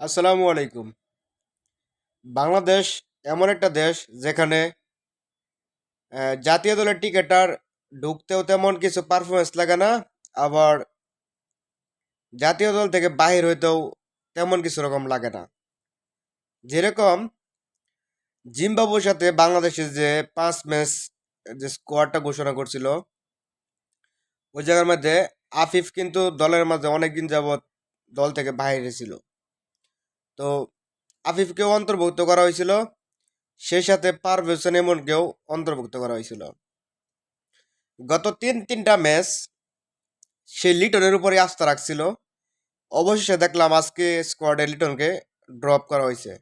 আসসালামু আলাইকুম। বাংলাদেশ এমন একটা দেশ যেখানে জাতীয় দলের টিকেটার ঢুকতেও তেমন কিছু পারফরমেন্স লাগে না, আবার জাতীয় দল থেকে বাহির হইতেও তেমন কিছু রকম লাগে না। যেরকম জিম্বাবুর সাথে বাংলাদেশের যে পাঁচ ম্যাচ যে স্কোয়াডটা ঘোষণা করছিল, ওই জায়গার মধ্যে আফিফ কিন্তু দলের মাঝে অনেকদিন যাবৎ দল থেকে বাইরে ছিল। তো আফিফকেও অন্তর্ভুক্ত করা হয়েছিল। সেই সাথে পারভেজ হোসেন এমনকেও অন্তর্ভুক্ত করা হয়েছিল। গত তিন, তিনটা ম্যাচ সে লিটনের উপরে আস্থা রাখছিল। অবশেষে দেখলাম আজকে স্কোয়াডে লিটনকে ড্রপ করা হয়েছে।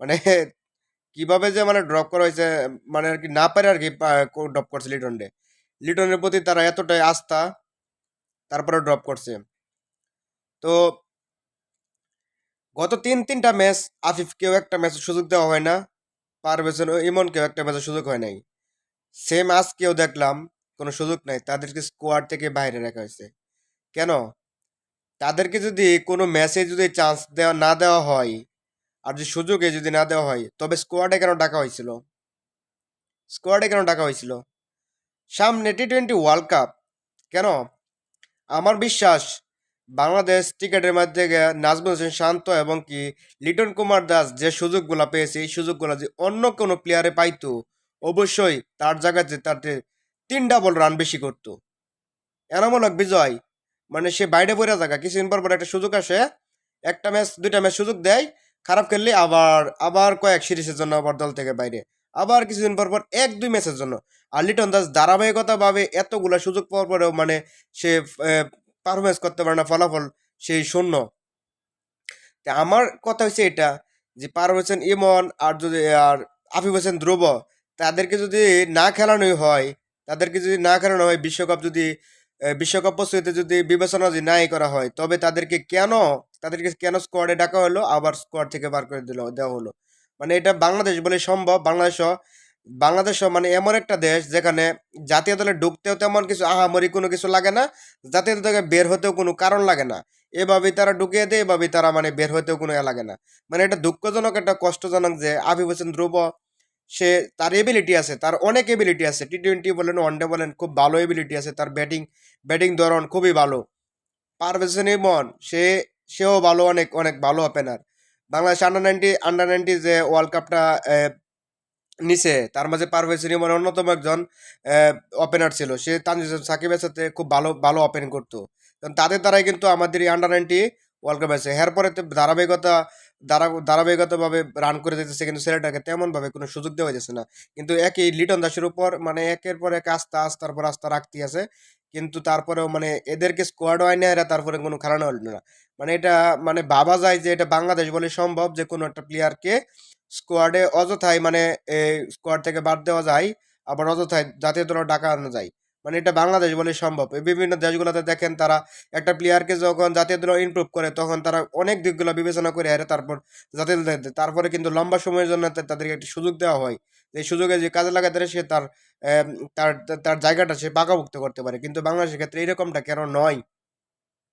মানে কীভাবে যে মানে ড্রপ করা হয়েছে মানে আর কি না পারে আর কি ড্রপ করছে লিটনকে। লিটনের প্রতি তারা এতটাই আস্থা তারপরে ড্রপ করছে। তো গত তিন, তিনটা ম্যাচ আফিফকেও একটা ম্যাচের সুযোগ দেওয়া হয় না, পারভেজ ইমনকেও একটা ম্যাচের সুযোগ হয় নাই। সেম আজকেও দেখলাম, কোনো সুযোগ নাই, তাদেরকে স্কোয়াড থেকে বাইরে রাখা হয়েছে। কেন? তাদেরকে যদি কোনো ম্যাচে যদি চান্স দেওয়া, না দেওয়া হয়, আর যদি সুযোগে যদি না দেওয়া হয়, তবে স্কোয়াডে কেন ডাকা হয়েছিল? স্কোয়াডে কেন ডাকা হয়েছিল? সামনে টি টোয়েন্টি ওয়ার্ল্ড কাপ কেন? আমার বিশ্বাস বাংলাদেশ ক্রিকেটের মধ্যে নাজমুল হোসেন শান্ত এবং কি লিটন কুমার দাস যে সুযোগগুলো পেয়েছে, এই সুযোগগুলো যে অন্য কোনো প্লেয়ারে পাইতো, অবশ্যই তার জায়গাতে তাতে তিন ডাবল রান বেশি করতো। এনামূলক বিজয় মানে সে বাইরে পড়ে থাকা কিছুদিন পর পর একটা সুযোগ আসে, একটা ম্যাচ, দুইটা ম্যাচ সুযোগ দেয়, খারাপ খেললে আবার আবার কয়েক সিরিজের জন্য আবার দল থেকে বাইরে, আবার কিছুদিন পর পর এক, দুই ম্যাচের জন্য। আর লিটন দাস ধারাবাহিকতাভাবে এতগুলা সুযোগ পাওয়ার পরেও মানে সে পারফরমেন্স করতে পারে না, ফলাফল সেই শূন্য। তা আমার কথা হচ্ছে এটা, যে পার হোসেন ইমন আর যদি, আর আফিফ হোসেন ধ্রুব, তাদেরকে যদি না খেলানোই হয়, তাদেরকে যদি না খেলানো হয়, বিশ্বকাপ যদি বিশ্বকাপ প্রস্তুতিতে যদি বিবেচনা যদি নাই করা হয়, তবে তাদেরকে কেন তাদেরকে কেন স্কোয়াডে ডাকা হলো, আবার স্কোয়াড থেকে বার করে দিল, দেওয়া হলো? মানে এটা বাংলাদেশ বলে সম্ভব বাংলাদেশও বাংলাদেশও মানে এমন একটা দেশ যেখানে জাতীয় দলে ঢুকতেও তেমন কিছু আহামরি কোনো কিছু লাগে না, জাতীয় দল থেকে বের হতেও কোনো কারণ লাগে না। এভাবেই তারা ঢুকিয়ে দেয়, এভাবেই তারা মানে বের হতেও কোনো লাগে না। মানে এটা দুঃখজনক, একটা কষ্টজনক যে আবিব হোসেন ধ্রুব, সে তার এবিলিটি আছে, তার অনেক এবিলিটি আছে। টি টোয়েন্টি বলেন ওয়ানডে বলেন, খুব ভালো এবিলিটি আছে। তার ব্যাটিং ব্যাটিং ধরন খুবই ভালো। পারভেজ ইমন সে, সেও ভালো, অনেক অনেক ভালো opener Bangladesh under ninety under ninety যে ওয়ার্ল্ড কাপটা নিচে তার মাঝে পারভেজ হোসেন ইমন অন্যতম একজন ওপেনার ছিল। সে তানজিদ সাকিবের সাথে খুব ভালো ভালো ওপেন করতো। কারণ তাদের দ্বারাই কিন্তু আমাদের এই আন্ডার নাইনটি ওয়ার্ল্ড কাপ আছে এরপরে ধারাবাহিকতা, ধারা, ধারাবাহিকতাভাবে রান করে দিতেছে কিন্তু ছেলেটাকে তেমনভাবে কোনো সুযোগ দেওয়া যাচ্ছে না। কিন্তু একই লিটন দাসের উপর মানে একের পর এক আস্থা, আস্থার পর আস্থা রাখতে আছে। কিন্তু তারপরেও মানে এদেরকে স্কোয়াড হয় এরা তারপরে কোনো খেলানো হলো না। মানে এটা মানে ভাবা যায় যে এটা বাংলাদেশ বলে সম্ভব যে কোনো একটা প্লেয়ারকে স্কোয়াডে অযথাই মানে এই স্কোয়াড থেকে বাদ দেওয়া যায়, আবার অযথায় জাতীয় দলে ডাকা আনা যায়। মানে এটা বাংলাদেশ বলে সম্ভব। বিভিন্ন দেশগুলোতে দেখেন তারা একটা প্লেয়ারকে যখন জাতীয় দল ইমপ্রুভ করে, তখন তারা অনেক দিকগুলো বিবেচনা করে আরে তারপর জাতীয় দলে। তারপরে কিন্তু লম্বা সময়ের জন্য তাদেরকে একটি সুযোগ দেওয়া হয়। এই সুযোগে যে কাজে লাগাতে সে তার তার তার জায়গাটা সে পাকাভুক্ত করতে পারে। কিন্তু বাংলাদেশের ক্ষেত্রে এরকমটা কেন নয়?